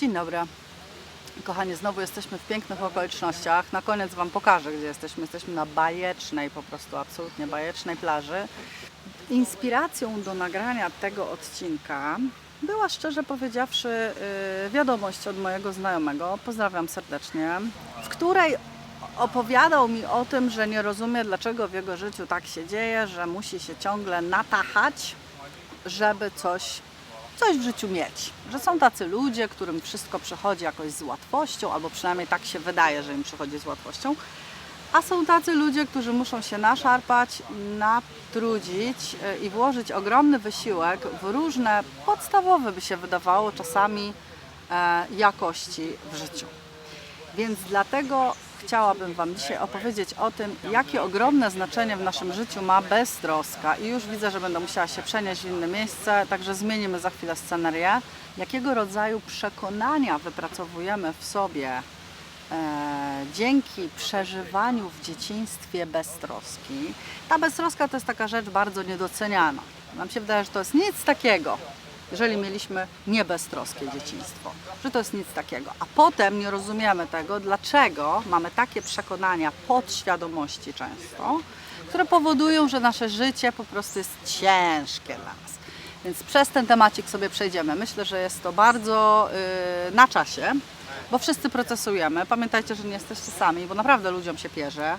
Dzień dobry. Kochani, znowu jesteśmy w pięknych okolicznościach. Na koniec Wam pokażę, gdzie jesteśmy. Jesteśmy na bajecznej, po prostu absolutnie bajecznej plaży. Inspiracją do nagrania tego odcinka była szczerze powiedziawszy yy, wiadomość od mojego znajomego, pozdrawiam serdecznie, w której opowiadał mi o tym, że nie rozumie, dlaczego w jego życiu tak się dzieje, że musi się ciągle natachać, żeby coś coś w życiu mieć. Że są tacy ludzie, którym wszystko przychodzi jakoś z łatwością, albo przynajmniej tak się wydaje, że im przychodzi z łatwością. A są tacy ludzie, którzy muszą się naszarpać, natrudzić y, i włożyć ogromny wysiłek w różne podstawowe, by się wydawało, czasami e, jakości w życiu. Więc dlatego chciałabym Wam dzisiaj opowiedzieć o tym, jakie ogromne znaczenie w naszym życiu ma beztroska. I już widzę, że będę musiała się przenieść w inne miejsce, także zmienimy za chwilę scenerię. Jakiego rodzaju przekonania wypracowujemy w sobie e, dzięki przeżywaniu w dzieciństwie beztroski. Ta beztroska to jest taka rzecz bardzo niedoceniana. Nam się wydaje, że to jest nic takiego, jeżeli mieliśmy niebeztroskie dzieciństwo, że to jest nic takiego. A potem nie rozumiemy tego, dlaczego mamy takie przekonania podświadomości często, które powodują, że nasze życie po prostu jest ciężkie dla nas. Więc przez ten temacik sobie przejdziemy. Myślę, że jest to bardzo yy, na czasie, bo wszyscy procesujemy. Pamiętajcie, że nie jesteście sami, bo naprawdę ludziom się pierze.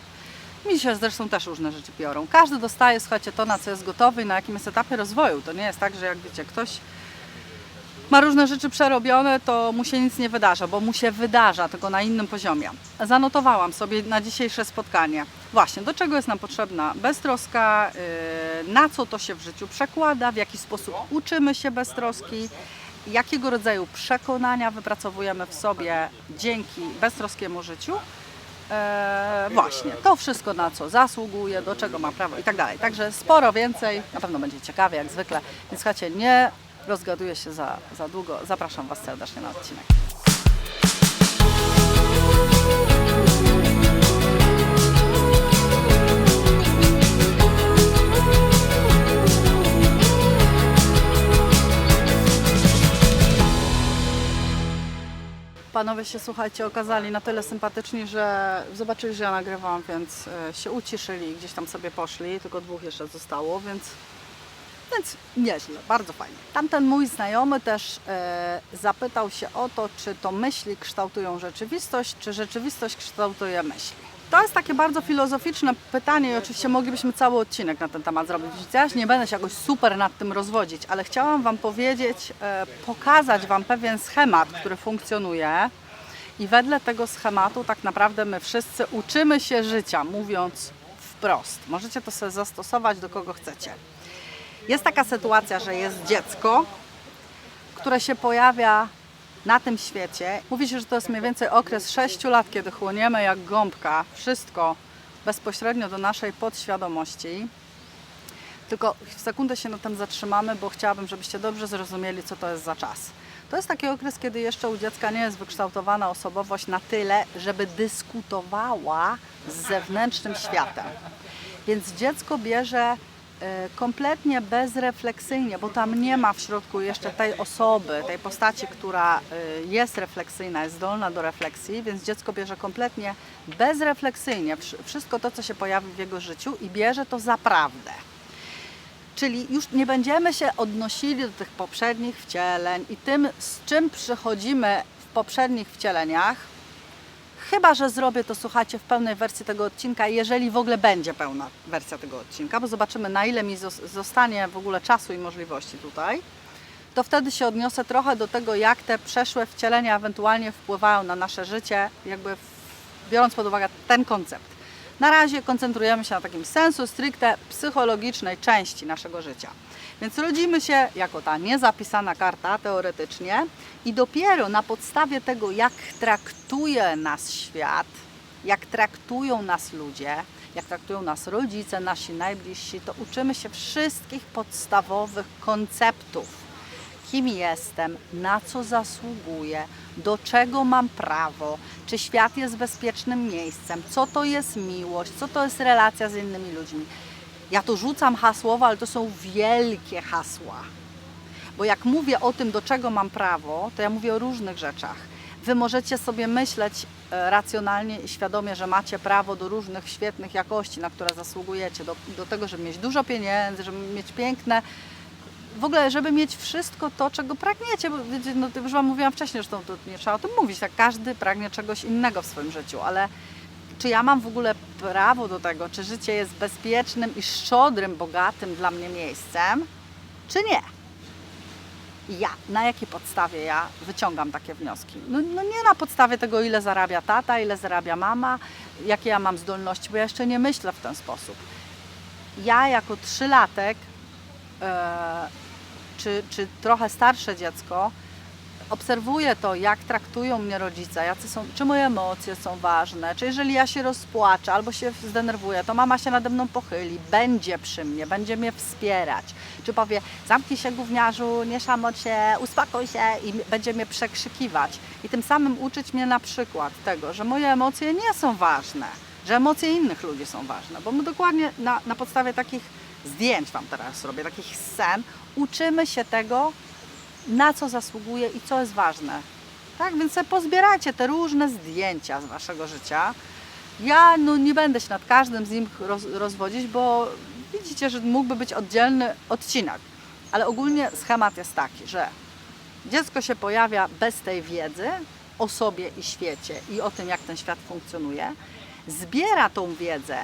Mi się zresztą też różne rzeczy piorą. Każdy dostaje, słuchajcie, to na co jest gotowy i na jakim jest etapie rozwoju. To nie jest tak, że jak wiecie, ktoś ma różne rzeczy przerobione, to mu się nic nie wydarza, bo mu się wydarza, tylko na innym poziomie. Zanotowałam sobie na dzisiejsze spotkanie. Właśnie, do czego jest nam potrzebna beztroska, yy, na co to się w życiu przekłada, w jaki sposób uczymy się beztroski, jakiego rodzaju przekonania wypracowujemy w sobie dzięki beztroskiemu życiu. Eee, właśnie, to wszystko na co zasługuje, do czego ma prawo i tak dalej. Także sporo więcej, na pewno będzie ciekawie jak zwykle. Więc słuchajcie, nie rozgaduję się za, za długo. Zapraszam Was serdecznie na odcinek. Panowie się, słuchajcie, okazali na tyle sympatyczni, że zobaczyli, że ja nagrywam, więc e, się uciszyli gdzieś tam sobie poszli. Tylko dwóch jeszcze zostało, więc więc nieźle, bardzo fajnie. Tamten mój znajomy też e, zapytał się o to, czy to myśli kształtują rzeczywistość, czy rzeczywistość kształtuje myśli. To jest takie bardzo filozoficzne pytanie i oczywiście moglibyśmy cały odcinek na ten temat zrobić. Ja nie będę się jakoś super nad tym rozwodzić, ale chciałam Wam powiedzieć, e, pokazać Wam pewien schemat, który funkcjonuje i wedle tego schematu tak naprawdę my wszyscy uczymy się życia, mówiąc wprost. Możecie to sobie zastosować do kogo chcecie. Jest taka sytuacja, że jest dziecko, które się pojawia na tym świecie. Mówi się, że to jest mniej więcej okres 6 lat, kiedy chłoniemy jak gąbka wszystko bezpośrednio do naszej podświadomości. Tylko w sekundę się na tym zatrzymamy, bo chciałabym, żebyście dobrze zrozumieli, co to jest za czas. To jest taki okres, kiedy jeszcze u dziecka nie jest wykształtowana osobowość na tyle, żeby dyskutowała z zewnętrznym światem. Więc dziecko bierze kompletnie bezrefleksyjnie, bo tam nie ma w środku jeszcze tej osoby, tej postaci, która e, jest refleksyjna, jest zdolna do refleksji, więc dziecko bierze kompletnie bezrefleksyjnie wsz- wszystko to, co się pojawi w jego życiu i bierze to za prawdę. Czyli już nie będziemy się odnosili do tych poprzednich wcieleń i tym, z czym przychodzimy w poprzednich wcieleniach, Chyba, że zrobię to, słuchajcie, w pełnej wersji tego odcinka, jeżeli w ogóle będzie pełna wersja tego odcinka, bo zobaczymy, na ile mi zos- zostanie w ogóle czasu i możliwości tutaj, to wtedy się odniosę trochę do tego, jak te przeszłe wcielenia ewentualnie wpływają na nasze życie, jakby biorąc pod uwagę ten koncept. Na razie koncentrujemy się na takim sensu stricte psychologicznej części naszego życia. Więc rodzimy się jako ta niezapisana karta teoretycznie i dopiero na podstawie tego, jak traktuje nas świat, jak traktują nas ludzie, jak traktują nas rodzice, nasi najbliżsi, to uczymy się wszystkich podstawowych konceptów. Kim jestem, na co zasługuję, do czego mam prawo, czy świat jest bezpiecznym miejscem, co to jest miłość, co to jest relacja z innymi ludźmi. Ja tu rzucam hasłowa, ale to są wielkie hasła. Bo jak mówię o tym, do czego mam prawo, to ja mówię o różnych rzeczach. Wy możecie sobie myśleć e, racjonalnie i świadomie, że macie prawo do różnych świetnych jakości, na które zasługujecie, do, do tego, żeby mieć dużo pieniędzy, żeby mieć piękne, w ogóle, żeby mieć wszystko to, czego pragniecie, bo no, to już Wam mówiłam wcześniej, że to nie trzeba o tym mówić, tak każdy pragnie czegoś innego w swoim życiu, ale czy ja mam w ogóle prawo do tego, czy życie jest bezpiecznym i szczodrym, bogatym dla mnie miejscem, czy nie? I ja, na jakiej podstawie ja wyciągam takie wnioski? No, no nie na podstawie tego, ile zarabia tata, ile zarabia mama, jakie ja mam zdolności, bo ja jeszcze nie myślę w ten sposób. Ja jako trzylatek, e, czy, czy trochę starsze dziecko, obserwuję to, jak traktują mnie rodzice, jacy są, czy moje emocje są ważne, czy jeżeli ja się rozpłaczę albo się zdenerwuję, to mama się nade mną pochyli, będzie przy mnie, będzie mnie wspierać, czy powie, zamknij się gówniarzu, nie szamot się, uspokój się i będzie mnie przekrzykiwać. I tym samym uczyć mnie na przykład tego, że moje emocje nie są ważne, że emocje innych ludzi są ważne, bo my dokładnie na, na podstawie takich zdjęć Wam teraz robię, takich scen, uczymy się tego, na co zasługuje i co jest ważne. Tak, więc sobie pozbierajcie te różne zdjęcia z Waszego życia. Ja no, nie będę się nad każdym z nich roz, rozwodzić, bo widzicie, że mógłby być oddzielny odcinek. Ale ogólnie schemat jest taki, że dziecko się pojawia bez tej wiedzy o sobie i świecie i o tym, jak ten świat funkcjonuje. Zbiera tą wiedzę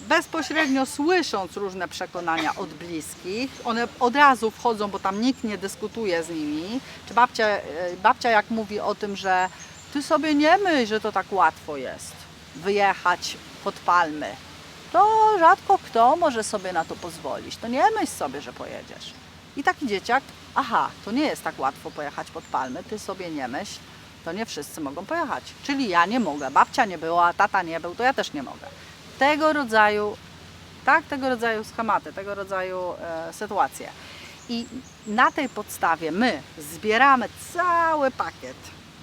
bezpośrednio słysząc różne przekonania od bliskich, one od razu wchodzą, bo tam nikt nie dyskutuje z nimi. Czy babcia, e, babcia jak mówi o tym, że ty sobie nie myśl, że to tak łatwo jest wyjechać pod palmy, to rzadko kto może sobie na to pozwolić. To nie myśl sobie, że pojedziesz. I taki dzieciak, aha, to nie jest tak łatwo pojechać pod palmy, ty sobie nie myśl, to nie wszyscy mogą pojechać. Czyli ja nie mogę, babcia nie była, tata nie był, to ja też nie mogę tego rodzaju, tak, tego rodzaju schematy, tego rodzaju e, sytuacje. I na tej podstawie my zbieramy cały pakiet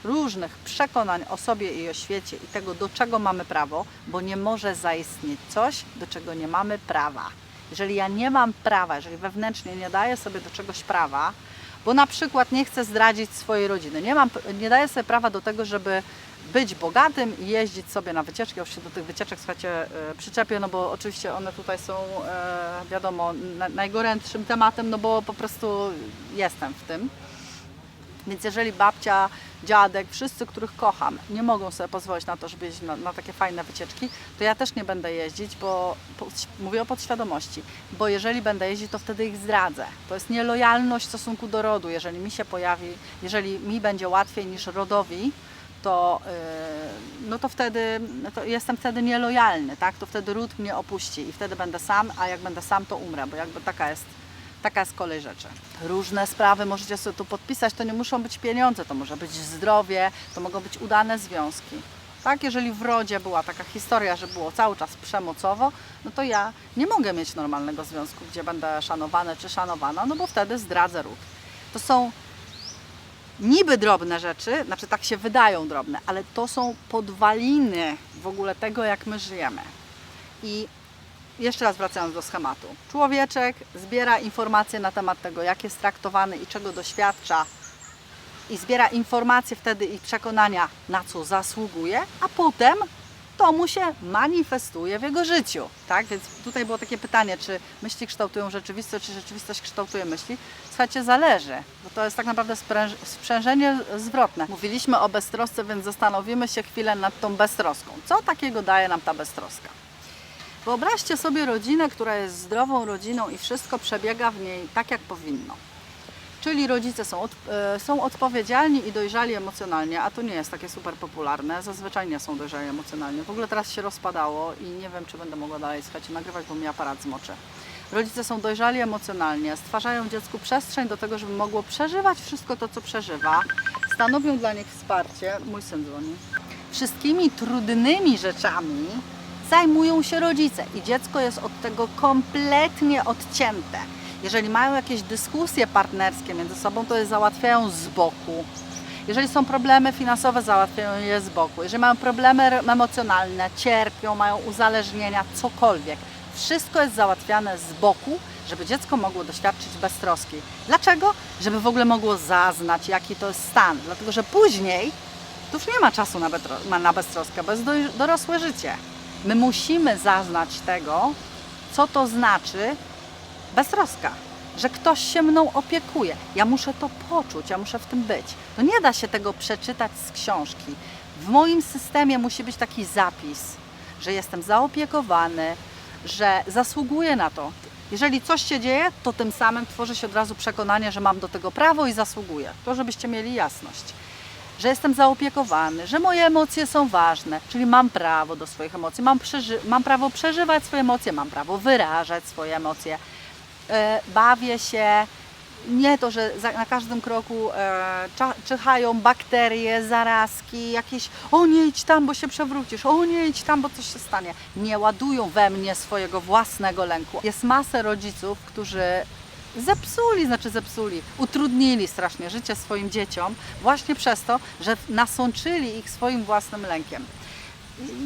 różnych przekonań o sobie i o świecie i tego, do czego mamy prawo, bo nie może zaistnieć coś, do czego nie mamy prawa. Jeżeli ja nie mam prawa, jeżeli wewnętrznie nie daję sobie do czegoś prawa, bo na przykład nie chcę zdradzić swojej rodziny, nie, mam, nie daję sobie prawa do tego, żeby być bogatym i jeździć sobie na wycieczki. Już się do tych wycieczek, słuchajcie, e, przyczepię, no bo oczywiście one tutaj są, e, wiadomo, najgorętszym tematem, no bo po prostu jestem w tym. Więc jeżeli babcia, dziadek, wszyscy, których kocham, nie mogą sobie pozwolić na to, żeby jeździć na, na takie fajne wycieczki, to ja też nie będę jeździć, bo po, mówię o podświadomości, bo jeżeli będę jeździć, to wtedy ich zdradzę. To jest nielojalność w stosunku do rodu. Jeżeli mi się pojawi, jeżeli mi będzie łatwiej niż rodowi, to, yy, no to wtedy to jestem wtedy nielojalny, tak? To wtedy ród mnie opuści i wtedy będę sam, a jak będę sam, to umrę, bo jakby taka jest, taka jest kolej rzeczy. Różne sprawy możecie sobie tu podpisać, to nie muszą być pieniądze, to może być zdrowie, to mogą być udane związki. Tak, jeżeli w rodzie była taka historia, że było cały czas przemocowo, no to ja nie mogę mieć normalnego związku, gdzie będę szanowany czy szanowana, no bo wtedy zdradzę ród. To są niby drobne rzeczy, znaczy tak się wydają drobne, ale to są podwaliny w ogóle tego, jak my żyjemy. I jeszcze raz wracając do schematu. Człowieczek zbiera informacje na temat tego, jak jest traktowany i czego doświadcza, i zbiera informacje wtedy i przekonania, na co zasługuje, a potem to mu się manifestuje w jego życiu. Tak? Więc tutaj było takie pytanie, czy myśli kształtują rzeczywistość, czy rzeczywistość kształtuje myśli. Słuchajcie, zależy, bo to jest tak naprawdę sprzężenie zwrotne. Mówiliśmy o beztrosce, więc zastanowimy się chwilę nad tą beztroską. Co takiego daje nam ta beztroska? Wyobraźcie sobie rodzinę, która jest zdrową rodziną i wszystko przebiega w niej tak, jak powinno. Czyli rodzice są, od, e, są odpowiedzialni i dojrzali emocjonalnie, a to nie jest takie super popularne. Zazwyczaj nie są dojrzali emocjonalnie. W ogóle teraz się rozpadało i nie wiem, czy będę mogła dalej słuchajcie, nagrywać, bo mi aparat zmoczy. Rodzice są dojrzali emocjonalnie, stwarzają dziecku przestrzeń do tego, żeby mogło przeżywać wszystko to, co przeżywa. Stanowią dla nich wsparcie. Mój syn dzwoni. Wszystkimi trudnymi rzeczami zajmują się rodzice i dziecko jest od tego kompletnie odcięte. Jeżeli mają jakieś dyskusje partnerskie między sobą, to je załatwiają z boku. Jeżeli są problemy finansowe, załatwiają je z boku. Jeżeli mają problemy emocjonalne, cierpią, mają uzależnienia, cokolwiek, wszystko jest załatwiane z boku, żeby dziecko mogło doświadczyć beztroski. Dlaczego? Żeby w ogóle mogło zaznać, jaki to jest stan. Dlatego, że później to już nie ma czasu na, beztroskę, bo jest do, dorosłe życie. My musimy zaznać tego, co to znaczy beztroska, że ktoś się mną opiekuje. Ja muszę to poczuć, ja muszę w tym być. No nie da się tego przeczytać z książki. W moim systemie musi być taki zapis, że jestem zaopiekowany, że zasługuję na to. Jeżeli coś się dzieje, to tym samym tworzy się od razu przekonanie, że mam do tego prawo i zasługuję. To, żebyście mieli jasność. Że jestem zaopiekowany, że moje emocje są ważne, czyli mam prawo do swoich emocji, mam, mam prawo przeżywać swoje emocje, mam prawo wyrażać swoje emocje bawię się. Nie to, że na każdym kroku e, czyhają bakterie, zarazki, jakieś o nie idź tam, bo się przewrócisz, o nie idź tam, bo coś się stanie. Nie ładują we mnie swojego własnego lęku. Jest masę rodziców, którzy zepsuli, znaczy zepsuli, utrudnili strasznie życie swoim dzieciom właśnie przez to, że nasączyli ich swoim własnym lękiem.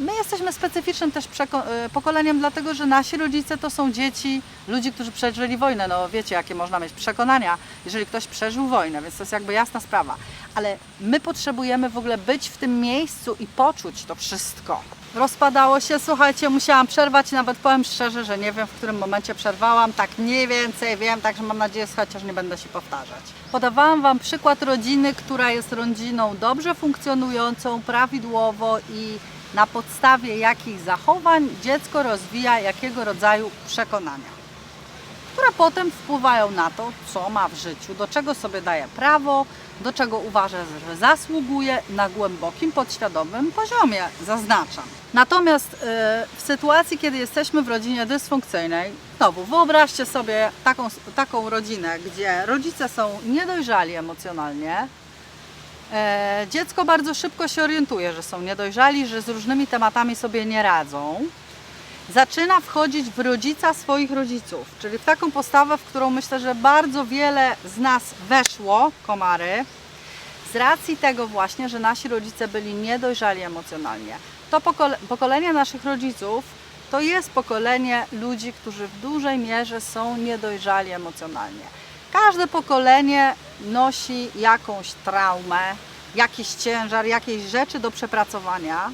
My jesteśmy specyficznym też e, pokoleniem, dlatego że nasi rodzice to są dzieci ludzi, którzy przeżyli wojnę. No wiecie, jakie można mieć przekonania, jeżeli ktoś przeżył wojnę, więc to jest jakby jasna sprawa. Ale my potrzebujemy w ogóle być w tym miejscu i poczuć to wszystko. Rozpadało się, słuchajcie, musiałam przerwać nawet powiem szczerze, że nie wiem, w którym momencie przerwałam. Tak mniej więcej wiem, także mam nadzieję, że chociaż nie będę się powtarzać. Podawałam Wam przykład rodziny, która jest rodziną dobrze funkcjonującą, prawidłowo i na podstawie jakich zachowań dziecko rozwija jakiego rodzaju przekonania, które potem wpływają na to, co ma w życiu, do czego sobie daje prawo, do czego uważa, że zasługuje na głębokim, podświadomym poziomie, zaznaczam. Natomiast yy, w sytuacji, kiedy jesteśmy w rodzinie dysfunkcyjnej, znowu wyobraźcie sobie taką, taką rodzinę, gdzie rodzice są niedojrzali emocjonalnie, Dziecko bardzo szybko się orientuje, że są niedojrzali, że z różnymi tematami sobie nie radzą. Zaczyna wchodzić w rodzica swoich rodziców, czyli w taką postawę, w którą myślę, że bardzo wiele z nas weszło, komary, z racji tego właśnie, że nasi rodzice byli niedojrzali emocjonalnie. To pokole pokolenie naszych rodziców to jest pokolenie ludzi, którzy w dużej mierze są niedojrzali emocjonalnie. Każde pokolenie nosi jakąś traumę, jakiś ciężar, jakieś rzeczy do przepracowania.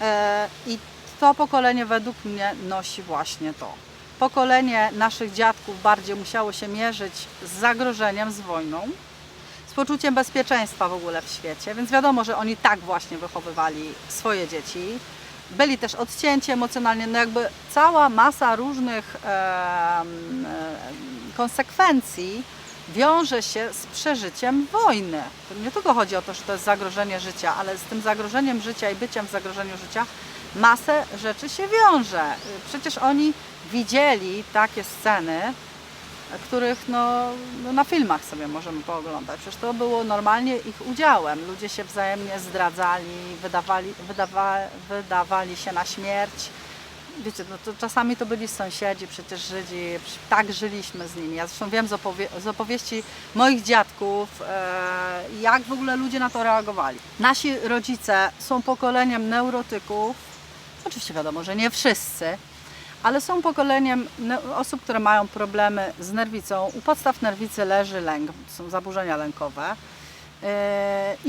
E, I to pokolenie według mnie nosi właśnie to. Pokolenie naszych dziadków bardziej musiało się mierzyć z zagrożeniem, z wojną, z poczuciem bezpieczeństwa w ogóle w świecie, więc wiadomo, że oni tak właśnie wychowywali swoje dzieci. Byli też odcięci emocjonalnie, no jakby cała masa różnych em, konsekwencji wiąże się z przeżyciem wojny. To nie tylko chodzi o to, że to jest zagrożenie życia, ale z tym zagrożeniem życia i byciem w zagrożeniu życia masę rzeczy się wiąże. Przecież oni widzieli takie sceny, których no, no na filmach sobie możemy pooglądać. Przecież to było normalnie ich udziałem. Ludzie się wzajemnie zdradzali, wydawali, wydawa, wydawali się na śmierć. Wiecie, no to czasami to byli sąsiedzi, przecież Żydzi, tak żyliśmy z nimi. Ja zresztą wiem z, opowie z opowieści moich dziadków, e, jak w ogóle ludzie na to reagowali. Nasi rodzice są pokoleniem neurotyków. Oczywiście wiadomo, że nie wszyscy, ale są pokoleniem osób, które mają problemy z nerwicą. U podstaw nerwicy leży lęk, są zaburzenia lękowe. Yy,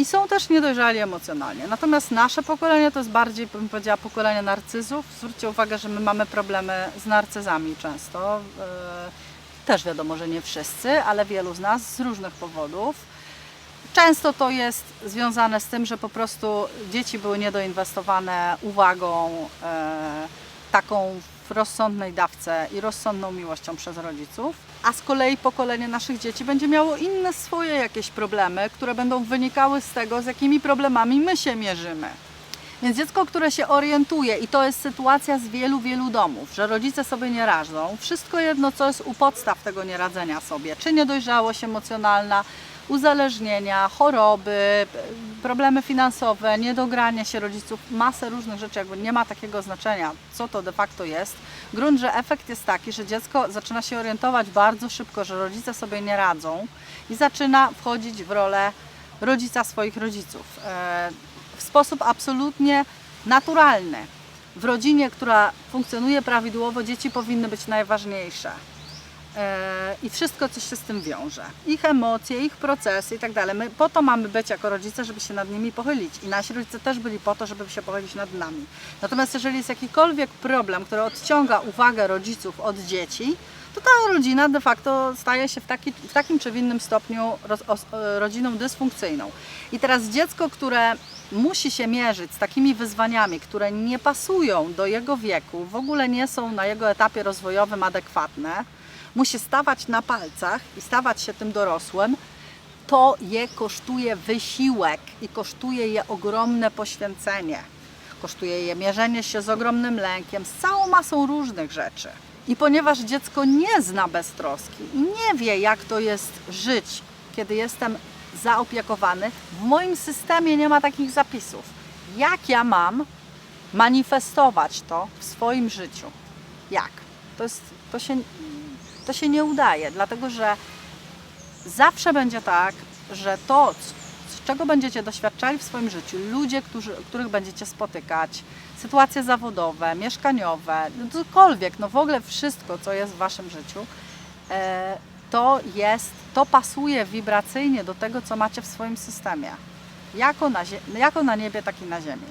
I są też niedojrzali emocjonalnie. Natomiast nasze pokolenie to jest bardziej, bym powiedziała, pokolenie narcyzów. Zwróćcie uwagę, że my mamy problemy z narcyzami często. Yy, Też wiadomo, że nie wszyscy, ale wielu z nas z różnych powodów. Często to jest związane z tym, że po prostu dzieci były niedoinwestowane uwagą e, taką w rozsądnej dawce i rozsądną miłością przez rodziców, a z kolei pokolenie naszych dzieci będzie miało inne swoje jakieś problemy, które będą wynikały z tego, z jakimi problemami my się mierzymy. Więc dziecko, które się orientuje, i to jest sytuacja z wielu, wielu domów, że rodzice sobie nie radzą, wszystko jedno, co jest u podstaw tego nieradzenia sobie, czy niedojrzałość emocjonalna, uzależnienia, choroby, problemy finansowe, niedogranie się rodziców, masę różnych rzeczy, jakby nie ma takiego znaczenia, co to de facto jest. Grunt, że efekt jest taki, że dziecko zaczyna się orientować bardzo szybko, że rodzice sobie nie radzą i zaczyna wchodzić w rolę rodzica swoich rodziców. E, w sposób absolutnie naturalny. W rodzinie, która funkcjonuje prawidłowo, dzieci powinny być najważniejsze. E, i wszystko, co się z tym wiąże. Ich emocje, ich procesy i tak dalej. My po to mamy być jako rodzice, żeby się nad nimi pochylić. I nasi rodzice też byli po to, żeby się pochylić nad nami. Natomiast jeżeli jest jakikolwiek problem, który odciąga uwagę rodziców od dzieci, to ta rodzina de facto staje się w, taki, w takim czy w innym stopniu roz, e, rodziną dysfunkcyjną. I teraz dziecko, które musi się mierzyć z takimi wyzwaniami, które nie pasują do jego wieku, w ogóle nie są na jego etapie rozwojowym adekwatne, musi stawać na palcach i stawać się tym dorosłym, to je kosztuje wysiłek i kosztuje je ogromne poświęcenie. Kosztuje je mierzenie się z ogromnym lękiem, z całą masą różnych rzeczy. I ponieważ dziecko nie zna beztroski i nie wie, jak to jest żyć, kiedy jestem zaopiekowany, w moim systemie nie ma takich zapisów. Jak ja mam manifestować to w swoim życiu? Jak? To, jest, to, się, to się nie udaje, dlatego że zawsze będzie tak, że to, z czego będziecie doświadczali w swoim życiu, ludzie, którzy, których będziecie spotykać, sytuacje zawodowe, mieszkaniowe, cokolwiek, no w ogóle wszystko, co jest w waszym życiu, e, to jest, to pasuje wibracyjnie do tego, co macie w swoim systemie. Jako na, jako na niebie, tak i na ziemi.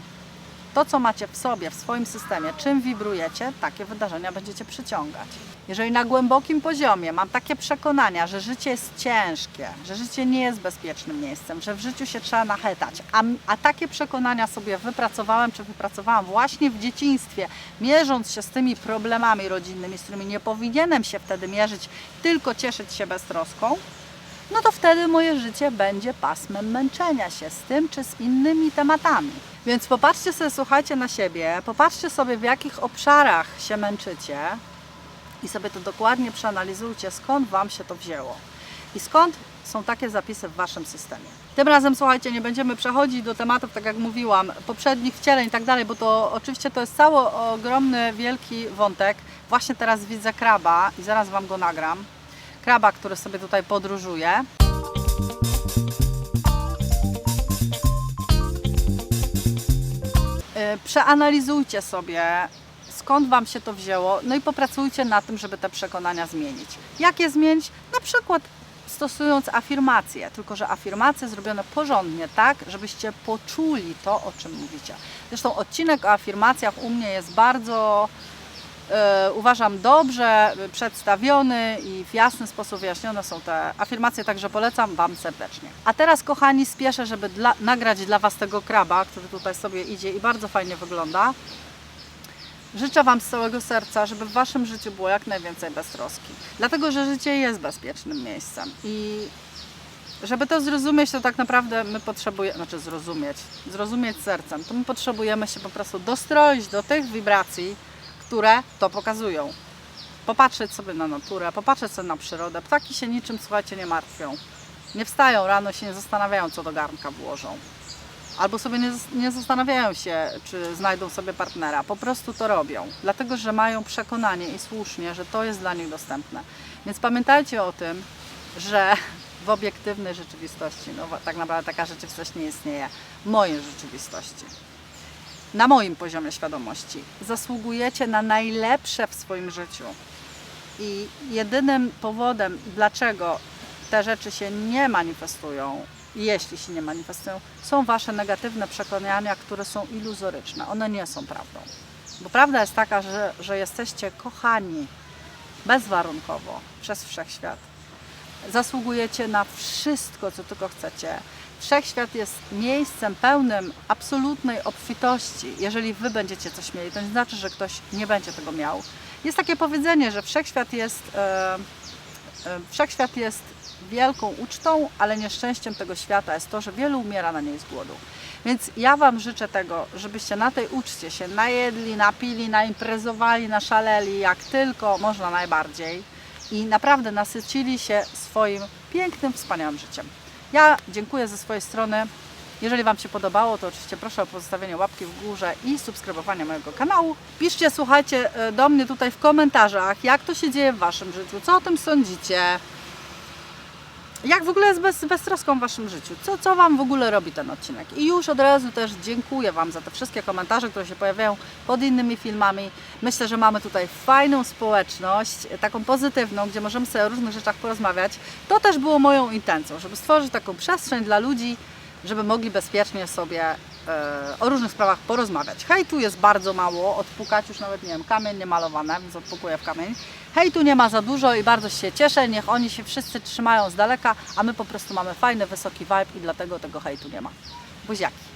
To, co macie w sobie, w swoim systemie, czym wibrujecie, takie wydarzenia będziecie przyciągać. Jeżeli na głębokim poziomie mam takie przekonania, że życie jest ciężkie, że życie nie jest bezpiecznym miejscem, że w życiu się trzeba nachetać, a, a takie przekonania sobie wypracowałem czy wypracowałam właśnie w dzieciństwie, mierząc się z tymi problemami rodzinnymi, z którymi nie powinienem się wtedy mierzyć, tylko cieszyć się beztroską, no to wtedy moje życie będzie pasmem męczenia się z tym czy z innymi tematami. Więc popatrzcie sobie, słuchajcie na siebie, popatrzcie sobie w jakich obszarach się męczycie i sobie to dokładnie przeanalizujcie, skąd Wam się to wzięło i skąd są takie zapisy w Waszym systemie. Tym razem, słuchajcie, nie będziemy przechodzić do tematów, tak jak mówiłam, poprzednich wcieleń i tak dalej, bo to oczywiście to jest cały ogromny, wielki wątek. Właśnie teraz widzę kraba i zaraz Wam go nagram. Kraba, który sobie tutaj podróżuje. Y, Przeanalizujcie sobie, skąd Wam się to wzięło, no i popracujcie na tym, żeby te przekonania zmienić. Jak je zmienić? Na przykład stosując afirmacje, tylko że afirmacje zrobione porządnie, tak, żebyście poczuli to, o czym mówicie. Zresztą odcinek o afirmacjach u mnie jest bardzo, uważam, dobrze przedstawiony i w jasny sposób wyjaśnione są te afirmacje, także polecam Wam serdecznie. A teraz, kochani, spieszę, żeby dla, nagrać dla Was tego kraba, który tutaj sobie idzie i bardzo fajnie wygląda. Życzę Wam z całego serca, żeby w Waszym życiu było jak najwięcej beztroski. Dlatego, że życie jest bezpiecznym miejscem. I żeby to zrozumieć, to tak naprawdę my potrzebujemy, znaczy zrozumieć, zrozumieć sercem, to my potrzebujemy się po prostu dostroić do tych wibracji, które to pokazują. Popatrzeć sobie na naturę, popatrzeć sobie na przyrodę. Ptaki się niczym, słuchajcie, nie martwią. Nie wstają rano, się nie zastanawiają, co do garnka włożą albo sobie nie, nie zastanawiają się, czy znajdą sobie partnera. Po prostu to robią, dlatego że mają przekonanie i słusznie, że to jest dla nich dostępne. Więc pamiętajcie o tym, że w obiektywnej rzeczywistości, no tak naprawdę taka rzeczywistość nie istnieje, mojej rzeczywistości, na moim poziomie świadomości, zasługujecie na najlepsze w swoim życiu. I jedynym powodem, dlaczego te rzeczy się nie manifestują, jeśli się nie manifestują, są Wasze negatywne przekonania, które są iluzoryczne. One nie są prawdą. Bo prawda jest taka, że, że jesteście kochani bezwarunkowo przez wszechświat. Zasługujecie na wszystko, co tylko chcecie. Wszechświat jest miejscem pełnym absolutnej obfitości. Jeżeli Wy będziecie coś mieli, to nie znaczy, że ktoś nie będzie tego miał. Jest takie powiedzenie, że wszechświat jest, e, wszechświat jest wielką ucztą, ale nieszczęściem tego świata jest to, że wielu umiera na niej z głodu. Więc ja Wam życzę tego, żebyście na tej uczcie się najedli, napili, naimprezowali, naszaleli, jak tylko można najbardziej i naprawdę nasycili się swoim pięknym, wspaniałym życiem. Ja dziękuję ze swojej strony. Jeżeli Wam się podobało, to oczywiście proszę o pozostawienie łapki w górze i subskrybowanie mojego kanału. Piszcie, słuchajcie, e, do mnie tutaj w komentarzach, jak to się dzieje w Waszym życiu, co o tym sądzicie. Jak w ogóle jest bez, beztroską w Waszym życiu? Co, co Wam w ogóle robi ten odcinek? I już od razu też dziękuję Wam za te wszystkie komentarze, które się pojawiają pod innymi filmami. Myślę, że mamy tutaj fajną społeczność, taką pozytywną, gdzie możemy sobie o różnych rzeczach porozmawiać. To też było moją intencją, żeby stworzyć taką przestrzeń dla ludzi, żeby mogli bezpiecznie sobie o różnych sprawach porozmawiać. Hejtu jest bardzo mało, odpukać już nawet, nie wiem, kamień nie malowane, więc odpukuję w kamień. Hejtu nie ma za dużo i bardzo się cieszę, niech oni się wszyscy trzymają z daleka, a my po prostu mamy fajny, wysoki vibe i dlatego tego hejtu nie ma. Buziaki.